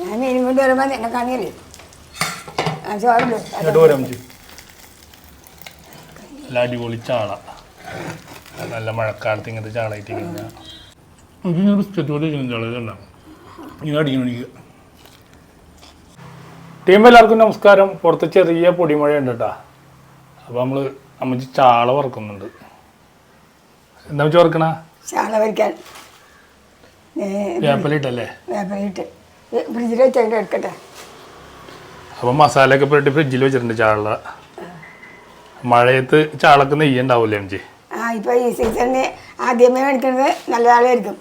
ഞാൻ മീനും കൊണ്ട് വരുമ്പോൾ നിന്നെ കാണിയല്ലേ ആ ചോറുണ്ട് ഇങ്ങോട്ട് പോരാ നല്ല അടിപൊളി ചാള. നല്ല മഴക്കാലത്ത് ഇങ്ങനത്തെ ചാളായിട്ട് കഴിഞ്ഞാൽ എനിക്ക് ഞാൻ ബിസ്ക്കറ്റ് പോലെ ചാള ഇങ്ങനെ അടിക്കണിക്കുക ടീം എല്ലാവർക്കും നമസ്കാരം. പുറത്ത് ചെറിയ പൊടിമഴ ഉണ്ട് കേട്ടാ. അപ്പോൾ നമ്മൾ അമ്മച്ചി ചാള വറക്കുന്നുണ്ട്. എന്താ വെച്ച് വറക്കണ? ചാള വരയ്ക്കാൻ വേപ്പലിട്ടല്ലേ വേപ്പലിട്ട് ഫ്രിഡ്ജിൽ അതിന്റെ എടുക്കട്ടെ അപ്പോൾ മസാലയൊക്കെ പുരട്ടി ഫ്രിഡ്ജിൽ വെച്ചിട്ടുണ്ട് ചാള. മഴയത്ത് ചാളക്ക് നെയ്യ് ഉണ്ടാവില്ലേ ജി? ആ ഇപ്പോൾ ഈ സീസണിന് ആദ്യമേ മേടിക്കുന്നത് നല്ല ചാളയായിരിക്കും.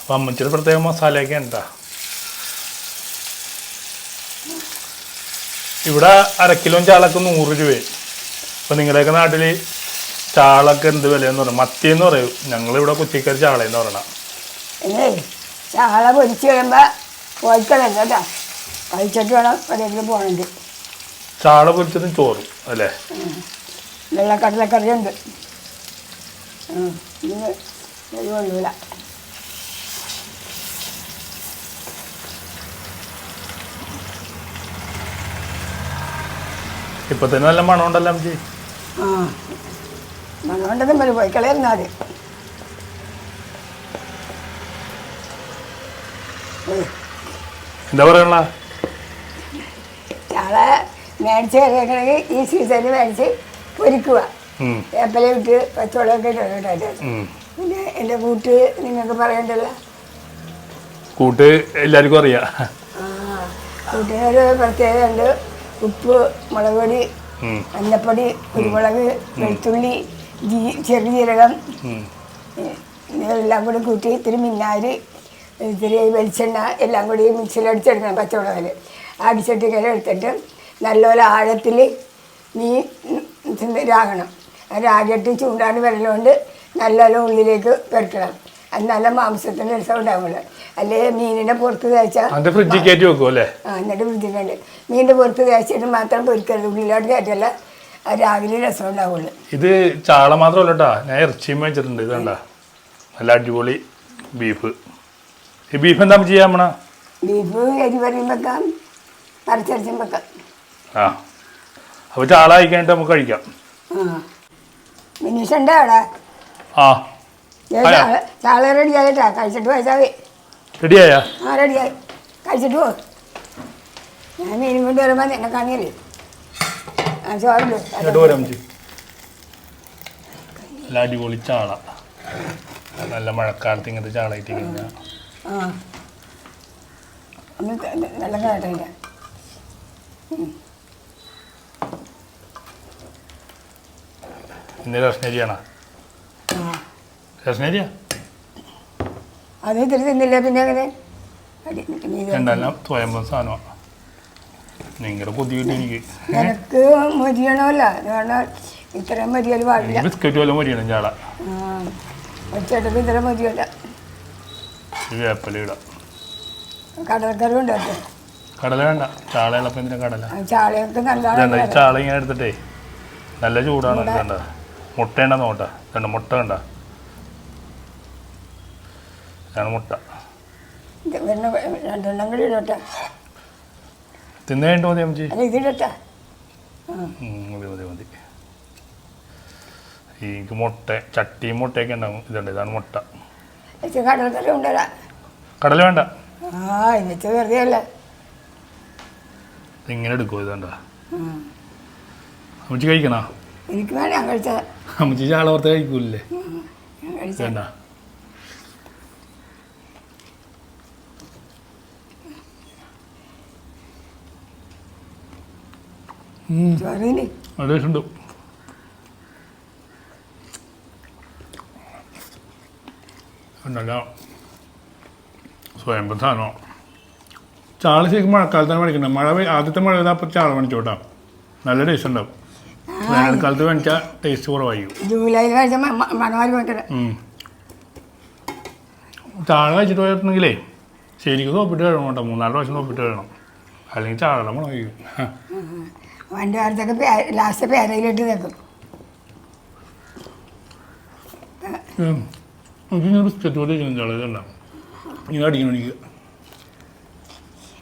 അപ്പം അമ്മച്ചിയുടെ പ്രത്യേക മസാലയൊക്കെ ഉണ്ടാ? ഇവിടെ അര കിലോ ചാളക്ക് നൂറ് രൂപ അപ്പം നിങ്ങളുടെയൊക്കെ നാട്ടിൽ ചാളക്ക് എന്ത് വിലയെന്ന് പറയും? മത്തി എന്ന് പറയും. ഞങ്ങളിവിടെ കുറ്റിക്കറി ചാളയെന്ന് പറയണം. പിന്നെ ചാള പൊരിച്ച് കഴിയുമ്പോൾ പോയിക്കളല്ല കേട്ടോ. കഴിച്ചിട്ട് വേണം എവിടെയെങ്കിലും പോകണമെങ്കിൽ. ചാള പൊരിച്ചതും ചോറും അല്ലേ? വെള്ളക്കടലക്കറിയുണ്ട്. ഇത് കൊള്ളൂല. ഇപ്പൊ തന്നെ നല്ല മണമുണ്ടല്ലോ അമ്മച്ചി? ആ വരും പോയി കളയുന്ന എന്താ പറയണ ചാള മേടിച്ച് ഈ സീസണിൽ മേടിച്ച് പൊരിക്കുക വേപ്പല ഇട്ട് കേട്ടോ പിന്നെ എന്റെ കൂട്ട് നിങ്ങൾക്ക് പറയണ്ടല്ലോ? കൂട്ട് എല്ലാവർക്കും അറിയാം. കൂട്ടിനൊരു പ്രത്യേകത ഉണ്ട്. ഉപ്പ് മുളക് പൊടി മഞ്ഞപ്പൊടി കുരുമുളക് വെളുത്തുള്ളി ജീ ചെറിയ ജീരകം എല്ലാം കൂടി കൂട്ടി ഇത്തിരി മിന്നാരി ഇത്തിരി വെളിച്ചെണ്ണ എല്ലാം കൂടി മിക്സിയിലടിച്ചെടുക്കണം പച്ചമുളകിൽ. അടിച്ചിട്ട് ഇങ്ങനെ എടുത്തിട്ട് നല്ലപോലെ ആഴത്തിൽ മീൻ രാകണം ആ രാഗിയിട്ട് വരലുകൊണ്ട് നല്ലപോലെ ഉള്ളിലേക്ക് പെരട്ടണം നല്ല മാംസത്തിന്റെ രസം ഉണ്ടാവുള്ളൂ അല്ലെങ്കിൽ മീനിന്റെ പുറത്ത് തേച്ചാൽ ഫ്രിഡ്ജിൽ കയറ്റി വെക്കും അല്ലേ? ആ എന്നിട്ട് വൃത്തിക്കുണ്ട് മീനിന്റെ പുറത്ത് തേച്ചിട്ട് മാത്രം പൊരിക്കരുത്. ഉള്ളിലോട്ട് കയറ്റല്ല. രാവിലെ രസം ഉണ്ടാവുള്ളൂ ഇത് ചാള മാത്രമല്ല കേട്ടാ ഞാൻ ഇറച്ചിയും വെച്ചിട്ടുണ്ട് ഇത് കണ്ടാ. നല്ല അടിപൊളി ബീഫ് ഈ ബീഫ് എന്താ ചെയ്യാൻ പോണ ബീഫ് എരിവറിയും വെക്കാം. പറിച്ചരച്ചും വെക്കാം. ആ. അപ്പോൾ ചാള കഴിക്കാനായിട്ട് നമുക്ക് കഴിക്കാം. മിനീഷ് ഉണ്ടോ അവിടെ? ആ. ചാള- ചാള റെഡി ആയിട്ടാ കഴിച്ചിട്ട് പോയാൽ റെഡിയായാ? ആ റെഡിയായി. കഴിച്ചിട്ട് പോ. ഞാൻ മീനും കൊണ്ട് വരുമ്പോൾ നിന്നെ കാണിയല്ലേ ആ ചോറുണ്ട് എന്നിട്ട് പോരാം അമ്മച്ചി നല്ല അടിപൊളി ചാള. നല്ല മഴക്കാലത്ത് ഇങ്ങനത്തെ ചാളായിട്ട് കഴിഞ്ഞാൽ നല്ല കേട്ടില്ല ഇന്ന് രശ്നരിയാണോ? ആ. രശ്നരിയാ? അത് ഇത്തിരി തിന്നില്ല പിന്നെ അങ്ങനെ? രണ്ടെല്ലാം സാധനമാണ് നിങ്ങളുടെ എനിക്ക് നിനക്ക് മതിയണമല്ല ഇത്രയും മതിയൽ പാടില്ല. ബിസ്ക്കറ്റ് ചാള ഇത്ര മതിയല്ല കടല വേണ്ട. ചാള ഇളപ്പം എന്തിനാ കടല? ആ ചാളയൊക്കെ ഇതണ്ട ഈ നല്ലതാണ് ചാള ഇങ്ങനെ എടുത്തിട്ടേ നല്ല ചൂടാണ് കണ്ട? മുട്ട ഉണ്ടെന്ന് നോട്ട. കണ്ട മുട്ട കണ്ട? ഇതാണ് മുട്ട. രണ്ടെണ്ണം കൂടി ഇടട്ടെ. തിന്നു കഴിഞ്ഞിട്ട് മതി അമ്മച്ചി അല്ല മതി മതി മുട്ട ചട്ടിയും മുട്ടയൊക്കെ ഉണ്ടാവും. ഇതുണ്ട് ഇതാണ് മുട്ട. ഉണ്ടല്ല കടല വേണ്ട. ആ ഇന്നത്തെ വെറുതെ അല്ല ഇങ്ങനെ എടുക്കുമോ ഇതണ്ട അമ്മച്ചി കഴിക്കണോ? എനിക്ക് വേണ്ട അമ്മച്ചി പുറത്ത് കഴിക്കൂലേ? വേണ്ട. നല്ല നല്ല സ്വയംഭം സാധനം. ചാള ശരിക്കും മഴക്കാലത്താണ് മേടിക്കുന്നത് മഴ ആദ്യത്തെ മഴ പെയ്താൽ അപ്പോൾ ചാള മേടിച്ചോട്ടാ നല്ല ടേസ്റ്റ് ഉണ്ടാവും. വേനൽക്കാലത്ത് മേടിച്ചാൽ ടേസ്റ്റ് കുറവായിരിക്കും. ജൂലൈയിൽ. ചാള കഴിച്ചിട്ട് പോയിട്ടുണ്ടെങ്കിലേ ശരിക്കും തോപ്പിട്ട് കഴിയണം കേട്ടോ. മൂന്നാൽ പ്രാവശ്യം നോപ്പിട്ട് കഴിയണം അല്ലെങ്കിൽ ചാളയുടെ മണം കഴിക്കും. പണ്ട് വാർത്തൊക്കെ ലാസ്റ്റ് പേരയിലിട്ട് നിൽക്കും.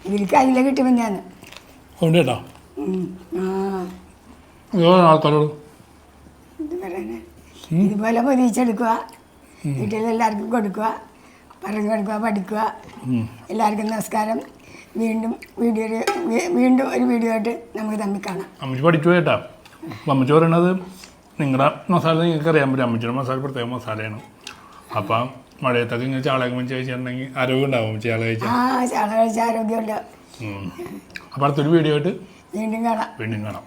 ഇതിലേക്ക് അതിലെ കിട്ടുമ്പോൾ ഞാൻ. ആൾക്കാരോട്. ഇതുപോലെ പൊതിച്ചെടുക്കുക വീട്ടിലെല്ലാവർക്കും കൊടുക്കുക. പറഞ്ഞു കൊടുക്കുക പഠിക്കുക. എല്ലാവർക്കും നമസ്കാരം. വീണ്ടും വീഡിയോ വീണ്ടും ഒരു വീഡിയോ ആയിട്ട് നമുക്ക് തമ്മിൽ കാണാം. അമ്മച്ചി പഠിച്ചു കേട്ടാ. അമ്മച്ചി പറയണത് നിങ്ങളുടെ മസാല നിങ്ങൾക്ക് അറിയാൻ പറ്റും. അമ്മച്ചിയുടെ മസാല പ്രത്യേക മസാലയാണ്. അപ്പം മഴയത്തൊക്കെ ഇങ്ങനെ ചാളയൊക്കെ വെച്ച് കഴിച്ചിട്ടുണ്ടെങ്കിൽ ആരോഗ്യം ഉണ്ടാവും അമ്മച്ചി ചാള കഴിച്ചാൽ ആ ചാള കഴിച്ച ആരോഗ്യമുണ്ട്. അപ്പം അടുത്തൊരു വീഡിയോ ആയിട്ട് വീണ്ടും കാണാം. വീണ്ടും കാണാം.